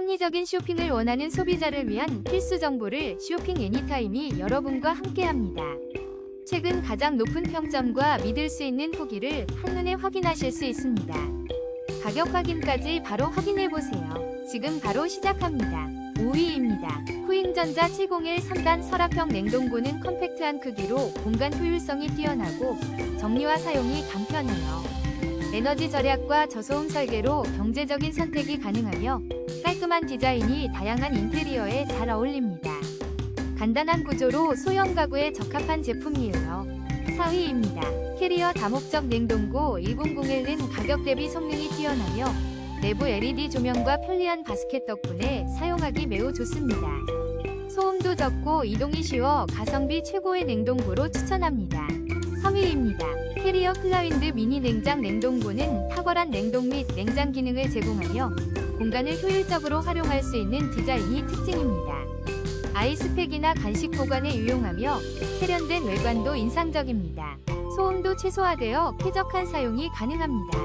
합리적인 쇼핑을 원하는 소비자를 위한 필수 정보를 쇼핑 애니타임이 여러분과 함께합니다. 최근 가장 높은 평점과 믿을 수 있는 후기를 한눈에 확인하실 수 있습니다. 가격 확인까지 바로 확인해 보세요. 지금 바로 시작합니다. 5위입니다. 후잉전자 701 3단 서랍형 냉동고는 컴팩트한 크기로 공간 효율성이 뛰어나고 정리와 사용이 간편해요. 에너지 절약과 저소음 설계로 경제적인 선택이 가능하며 깔끔한 디자인이 다양한 인테리어에 잘 어울립니다. 간단한 구조로 소형 가구에 적합한 제품이에요. 4위입니다. 캐리어 다목적 냉동고 1001은 가격 대비 성능이 뛰어나며 내부 LED 조명과 편리한 바스켓 덕분에 사용하기 매우 좋습니다. 소음도 적고 이동이 쉬워 가성비 최고의 냉동고로 추천합니다. 3위입니다. 캐리어 클라윈드 미니 냉장 냉동고는 탁월한 냉동 및 냉장 기능을 제공하며 공간을 효율적으로 활용할 수 있는 디자인이 특징입니다. 아이스팩이나 간식 보관에 유용하며 세련된 외관도 인상적입니다. 소음도 최소화되어 쾌적한 사용이 가능합니다.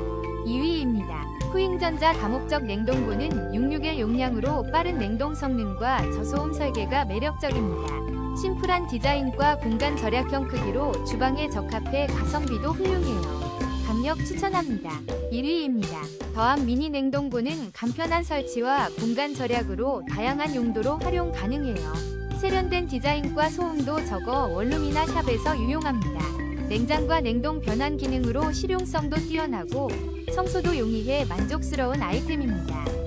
2위입니다. 후잉전자 다목적 냉동고는 661 용량으로 빠른 냉동 성능과 저소음 설계가 매력적입니다. 심플한 디자인과 공간 절약형 크기로 주방에 적합해 가성비도 훌륭해요. 강력 추천합니다. 1위입니다. 더함 미니 냉동고는 간편한 설치와 공간 절약으로 다양한 용도로 활용 가능해요. 세련된 디자인과 소음도 적어 원룸이나 샵에서 유용합니다. 냉장과 냉동 변환 기능으로 실용성도 뛰어나고 청소도 용이해 만족스러운 아이템입니다.